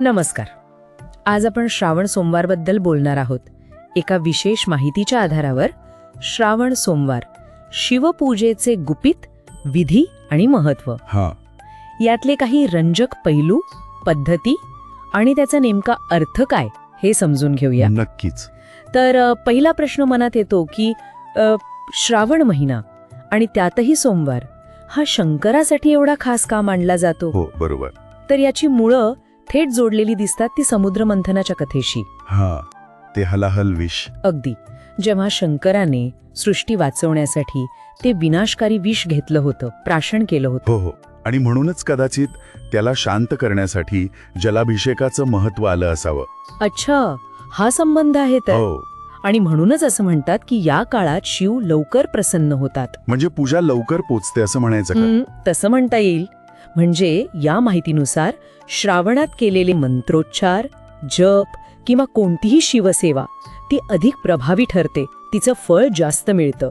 नमस्कार. आज आपण श्रावण सोमवारबद्दल बोलणार आहोत. एका विशेष माहितीच्या आधारावर श्रावण सोमवार शिवपूजेचे गुपित विधी आणि महत्त्व. हा. यातले काही रंजक पैलू पद्धती आणि त्याचा नेमका अर्थ काय हे समजून घेऊया. नक्कीच. तर पहिला प्रश्न मनात येतो की श्रावण महिना आणि त्यातही सोमवार हा शंकरासाठी एवढा खास का मानला जातो? हो बरोबर. तर याची मुळं थेट जोडलेली दिसतात ती समुद्र मंथनाच्या कथेशी. हा ते हलाहल विष. अगदी. जेव्हा शंकराने सृष्टी वाचवण्यासाठी ते विनाशकारी विष घेतलं होतं प्राशन केलं होतं. हो हो. आणि म्हणूनच कदाचित त्याला शांत करण्यासाठी जलाभिषेकाचं महत्त्व आलं असावं. अच्छा हा संबंध आहे तर. हो. आणि म्हणूनच असं म्हणतात की या काळात शिव लवकर प्रसन्न होतात. म्हणजे पूजा लवकर पोचते असं म्हणायचं का? हं, तसं म्हणता येईल. म्हणजे या माहितीनुसार श्रावणात केलेले मंत्रोच्चार जप किंवा कोणतीही शिवसेवा ती अधिक प्रभावी ठरते तिचं फळ जास्त मिळतं.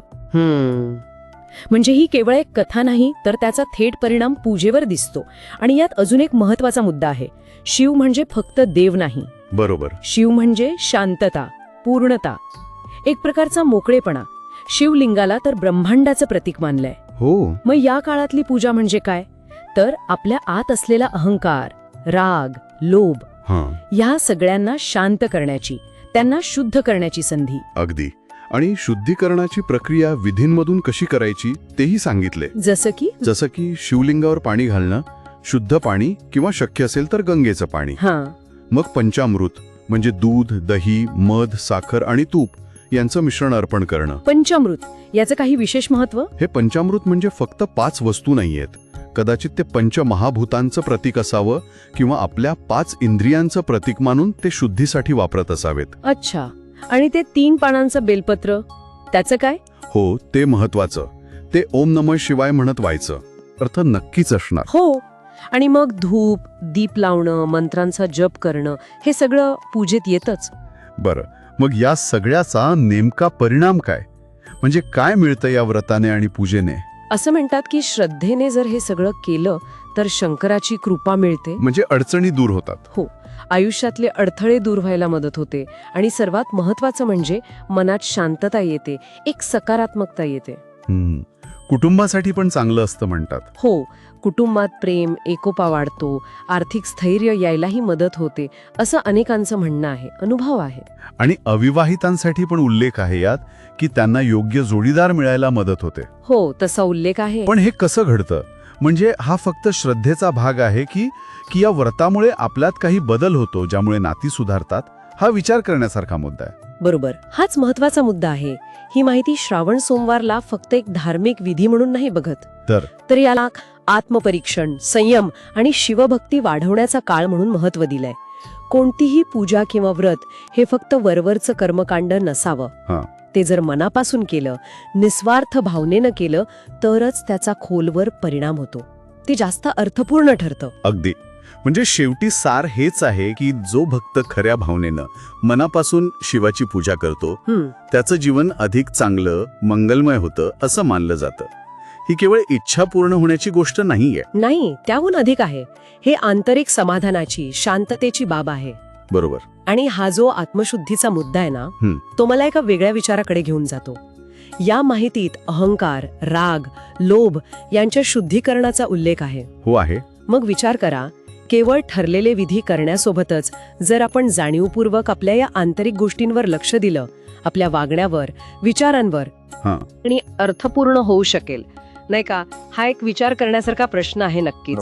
म्हणजे ही केवळ एक कथा नाही तर त्याचा थेट परिणाम पूजेवर दिसतो. आणि यात अजून एक महत्त्वाचा मुद्दा आहे. शिव म्हणजे फक्त देव नाही. बरोबर. शिव म्हणजे शांतता पूर्णता. एक प्रकारचा मोकळेपणा. शिवलिंगाला तर ब्रह्मांडाचं प्रतीक मानलंय. हो. मग या काळातली पूजा म्हणजे काय? तर आपल्या आत असलेला अहंकार राग लोभ हा. या सगळ्यांना शांत करण्याची त्यांना शुद्ध करण्याची संधी. अगदी. आणि शुद्धीकरणाची प्रक्रिया विधींमधून कशी करायची तेही सांगितले. जसं की? जसं की शिवलिंगावर पाणी घालणं शुद्ध पाणी किंवा शक्य असेल तर गंगेचं पाणी. हा. मग पंचामृत म्हणजे दूध दही मध साखर आणि तूप यांचं मिश्रण अर्पण करणं. पंचामृत याचं काही विशेष महत्त्व? हे पंचामृत म्हणजे फक्त पाच वस्तू नाहीयेत. कदाचित ते पंचमहाभूतांचं प्रतीक असावं किंवा आपल्या पाच इंद्रियांचं प्रतीक मानून ते शुद्धीसाठी वापरत असावेत. अच्छा. आणि ते तीन पानांचं बेलपत्र? त्याचं काय? हो ते महत्वाचं ते ओम नमः शिवाय म्हणत व्हायचं. अर्थ नक्कीच असणार. हो. आणि मग धूप दीप लावणं मंत्रांचा जप करणं हे सगळं पूजेत येतच. बरं. मग या सगळ्याचा नेमका परिणाम काय? म्हणजे काय मिळतं या व्रताने आणि पूजेने? असं म्हणतात की श्रद्धेने जर हे सगळं केलं तर शंकराची कृपा मिळते. म्हणजे अडचणी दूर होतात. हो. आयुष्यातले अडथळे दूर व्हायला मदत होते. आणि सर्वात महत्वाचं म्हणजे मनात शांतता येते. एक सकारात्मकता येते. कुटुंबासाठी पण चांगलं असतं म्हणतात. हो कुटुंबात प्रेम एकोपा वाढतो आर्थिक स्थैर्य यायलाही मदत होते असं अनेकांचं म्हणणं आहे अनुभव आहे. आणि अविवाहितांसाठी पण उल्लेख आहे यात की त्यांना योग्य जोडीदार मिळायला मदत होते. हो तसा उल्लेख आहे. पण हे कसं घडतं? म्हणजे हा फक्त श्रद्धेचा भाग आहे की की या व्रतामुळे आपल्यात काही बदल होतो ज्यामुळे नाती सुधारतात? हा विचार करण्यासारखा मुद्दा आहे. बरोबर. हाच महत्त्वाचा मुद्दा आहे. ही माहिती श्रावण सोमवारला फक्त एक धार्मिक विधी म्हणून नाही बघत. तर? तर याला आत्मपरीक्षण संयम आणि शिवभक्ती वाढवण्याचा काळ म्हणून महत्त्व दिलंय. कोणतीही पूजा किंवा व्रत हे फक्त वरवरचं कर्मकांड. नसावं. ते जर मनापासून केलं निस्वार्थ भावनेनं केलं तरच त्याचा खोलवर परिणाम होतो. ते जास्त अर्थपूर्ण ठरतं. अगदी. म्हणजे शेवटी सार हेच आहे की जो भक्त खऱ्या भावनेनं मनापासून शिवाची पूजा करतो त्याचं जीवन अधिक चांगलं मंगलमय होतं असं मानलं जातं. ही केवळ इच्छा पूर्ण होण्याची गोष्ट नाहीये. नाही त्याहून अधिक आहे. हे आंतरिक समाधानाची शांततेची बाब आहे. बरोबर. आणि हा जो आत्मशुद्धीचा मुद्दा आहे ना. तो मला एका वेगळ्या विचाराकडे घेऊन जातो. या माहितीत अहंकार राग लोभ यांच्या शुद्धीकरणाचा उल्लेख आहे. हो आहे. मग विचार करा केवळ ठरलेले विधी करण्यासोबतच जर आपण जाणीवपूर्वक आपल्या या आंतरिक गोष्टींवर लक्ष दिलं आपल्या वागण्यावर विचारांवर. आणि अर्थपूर्ण होऊ शकेल नाही का हा एक विचार करण्यासारखा प्रश्न आहे नक्कीच